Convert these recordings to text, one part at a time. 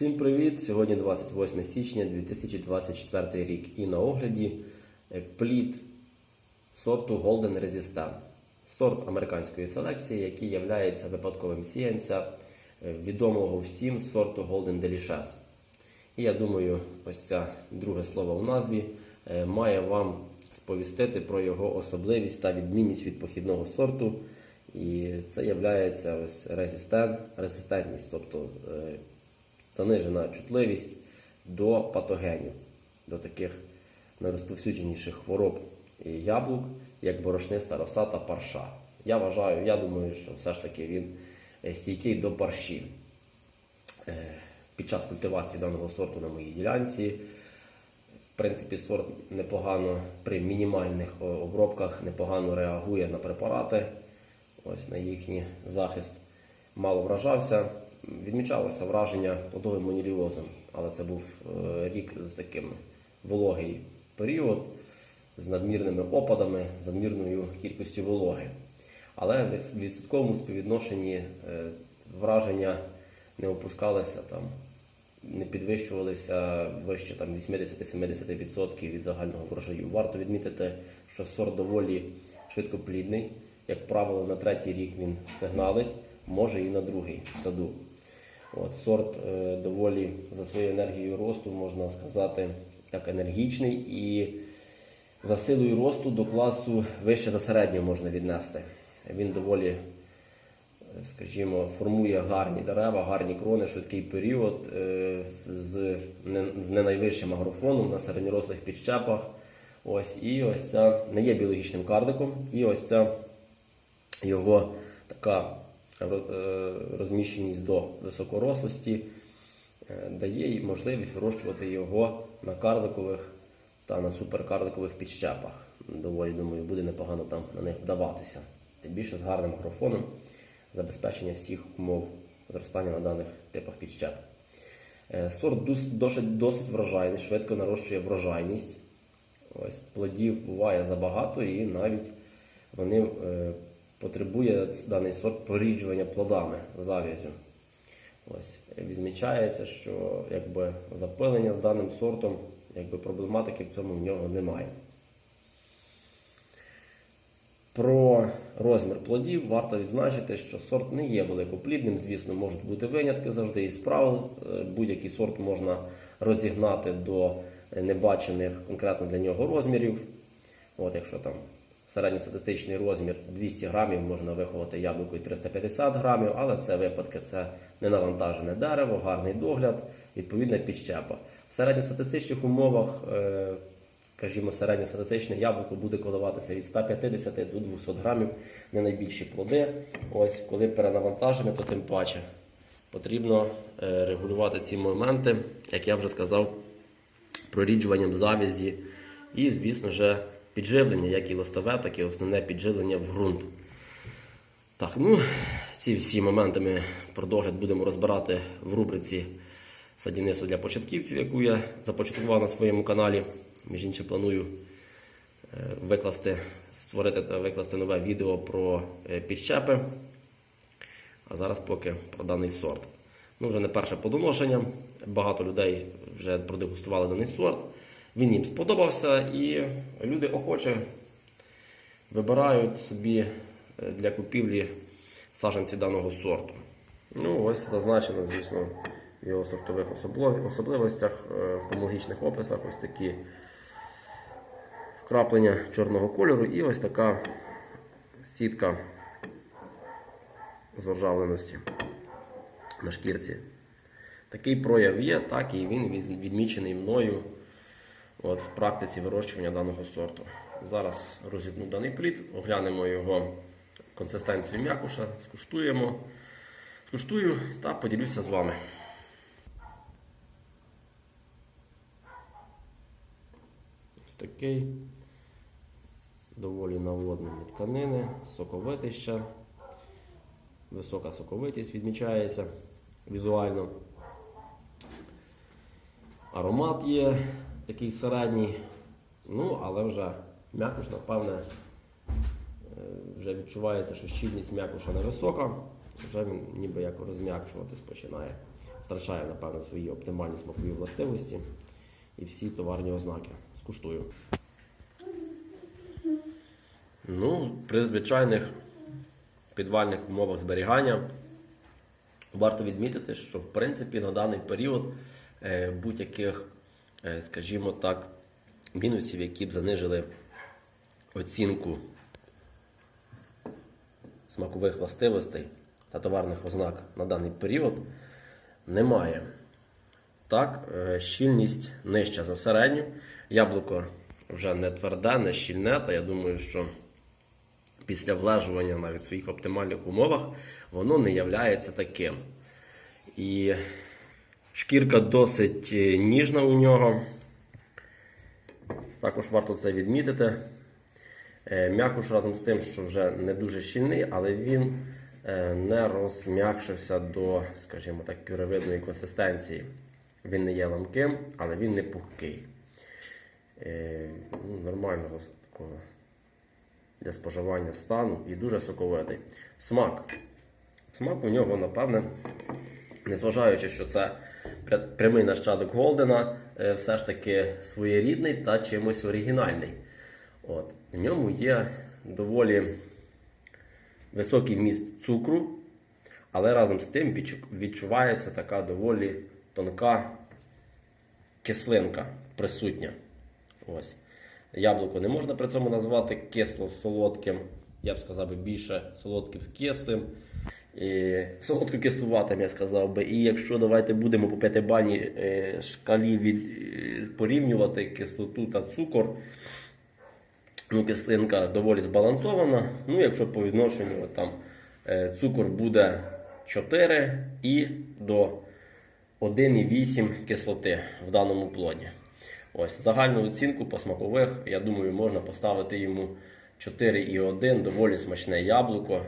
Всім привіт! Сьогодні 28 січня 2024 рік і на огляді е, плід сорту Golden Resistant. Сорт американської селекції, який є випадковим сіянця е, відомого всім сорту Golden Delicious. І я думаю, ось це друге слово в назві е, має вам сповістити про його особливість та відмінність від похідного сорту. І це є ось резистент, резистентність, тобто занижена чутливість до патогенів, до таких найрозповсюдженіших хвороб яблук, як борошниста роса та парша. Я вважаю, я думаю, що все ж таки він е, стійкий до парші. Е, Під час культивації даного сорту на моїй ділянці. В принципі, сорт непогано при мінімальних обробках непогано реагує на препарати, ось на їхній захист. Мало вражався. Відмічалося враження плодовим моніліозом, але це був е, рік з таким вологий період, з надмірними опадами, з надмірною кількістю вологи. Але в відсотковому співвідношенні е, враження не опускалися там, не підвищувалися вище там 80-70% від загального врожаю. Варто відмітити, що сорт доволі швидкоплідний. Як правило, на третій рік він сигналить, може і на другий в саду. От, Сорт е, доволі за своєю енергією росту, можна сказати, як енергічний і за силою росту до класу вище за середнього можна віднести. Він доволі, е, скажімо, формує гарні дерева, гарні крони, швидкий період е, з не, з не найвищим агрофоном на середньорослих підщепах. Ось, І ось це не є біологічним кардиком, і ось ця його така розміщеність до високорослості е, дає їй можливість вирощувати його на карликових та на суперкарликових підщепах. Доволі думаю, буде непогано там на них вдаватися. Тим більше з гарним агрофоном забезпечення всіх умов зростання на даних типах підщеп. Е, Сорт досить, досить врожайний, швидко нарощує врожайність. Ось Плодів буває забагато і навіть вони е, потребує даний сорт поріджування плодами зав'язю. Ось Відмічається, що якби, запилення з даним сортом якби, проблематики в цьому в нього немає. Про розмір плодів варто відзначити, що сорт не є великоплідним, звісно, можуть бути винятки завжди із правил. Е, будь-який сорт можна розігнати до небачених конкретно для нього розмірів. От Якщо там середньостатистичний розмір 200 грамів, можна виховати яблуко і 350 грамів, але це випадки це ненавантажене дерево, гарний догляд, відповідна підщепа. В середньостатистичних умовах, е, скажімо, середньостатистичне яблуко буде коливатися від 150 до 200 грамів, не найбільші плоди. Ось коли перенавантажене, то тим паче потрібно е, регулювати ці моменти, як я вже сказав, проріджуванням завязі і, звісно ж, підживлення, як і листове, так і основне підживлення в ґрунт. Так, ну, ці всі моменти ми про догляд будемо розбирати в рубриці садівництво для початківців, яку я започаткував на своєму каналі. Між іншим, планую е, викласти, створити та викласти нове відео про е, підщепи. А зараз поки про даний сорт. Ну, вже не перше подоношення. Багато людей вже продегустували даний сорт. Він їм сподобався, і люди охоче вибирають собі е, для купівлі саджанці даного сорту. Ну, ось зазначено, звісно, в його сортових особливостях, е, в помологічних описах ось такі вкраплення чорного кольору і ось така сітка зржавленості на шкірці. Такий прояв є, так і він відмічений мною от, в практиці вирощування даного сорту. Зараз розітну даний плід, оглянемо його консистенцію м'якуша, скуштуємо, скуштую та поділюся з вами. Ось такий доволі наводний від тканини, соковитий ще. Висока соковитість відмічається візуально. Аромат є такий середній, ну, але вже м'якуш, напевне, е, вже відчувається, що щільність м'якуша невисока, вже він ніби як розм'якшуватись починає. Втрачає, напевно, свої оптимальні смакові властивості і всі товарні ознаки. Скуштую. Ну, при звичайних підвальних умовах зберігання варто відмітити, що в принципі на даний період е, будь-яких, скажімо так, мінусів, які б занижили оцінку смакових властивостей та товарних ознак на даний період, немає. Так, е, щільність нижча за середню. Яблуко вже не тверде, не щільне, та я думаю, що після влежування навіть в своїх оптимальних умовах воно не являється таким. І шкірка досить е, ніжна у нього. Також варто це відмітити. Е, М'якуш разом з тим, що вже не дуже щільний, але він е, не розм'якшився до, скажімо так, пюревидної консистенції. Він не є ламким, але він не пухкий. Ну, Нормального такого для споживання стану і дуже соковитий. Смак. Смак у нього, напевне, незважаючи, що це прямий нащадок Голдена, е, все ж таки своєрідний та чимось оригінальний. От. В ньому є доволі високий вміст цукру, але разом з тим відчувається така доволі тонка кислинка присутня. Ось. Яблуко не можна при цьому назвати кисло-солодким, я б сказав більше солодким з кислим. Солодко-кислуватим, я сказав би. І якщо давайте будемо по п'ятибальній е, шкалі від, е, порівнювати кислоту та цукор, ну, кислинка доволі збалансована. Ну, якщо по відношенню там, е, цукор буде 4 і до 1,8 кислоти в даному плоді. Ось загальну оцінку по смакових, я думаю, можна поставити йому 4,1, доволі смачне яблуко.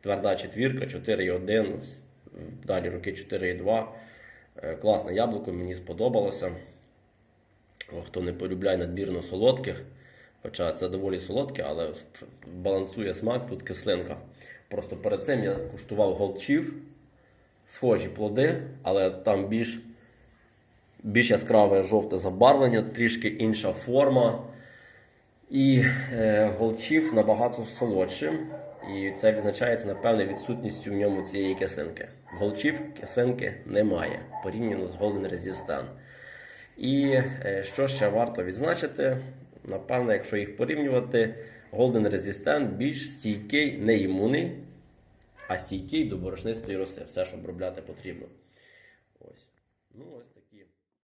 Тверда четвірка, 4,1, ось, далі роки 4,2. Е, Класне яблуко, мені сподобалося. Хто не полюбляє надмірно солодких, хоча це доволі солодке, але балансує смак, тут кислинка. Просто перед цим я куштував голчів, схожі плоди, але там більш, більш яскраве жовте забарвлення, трішки інша форма. І е, голчів набагато солодшим. І це відзначається, напевне, відсутністю в ньому цієї кислинки. В Голчів кислинки немає порівняно з Golden Resistant. І е, що ще варто відзначити, напевно, якщо їх порівнювати, Golden Resistant більш стійкий, не імунний, а стійкий до борошнистої роси. Все, що обробляти потрібно. Ось. Ну, ось.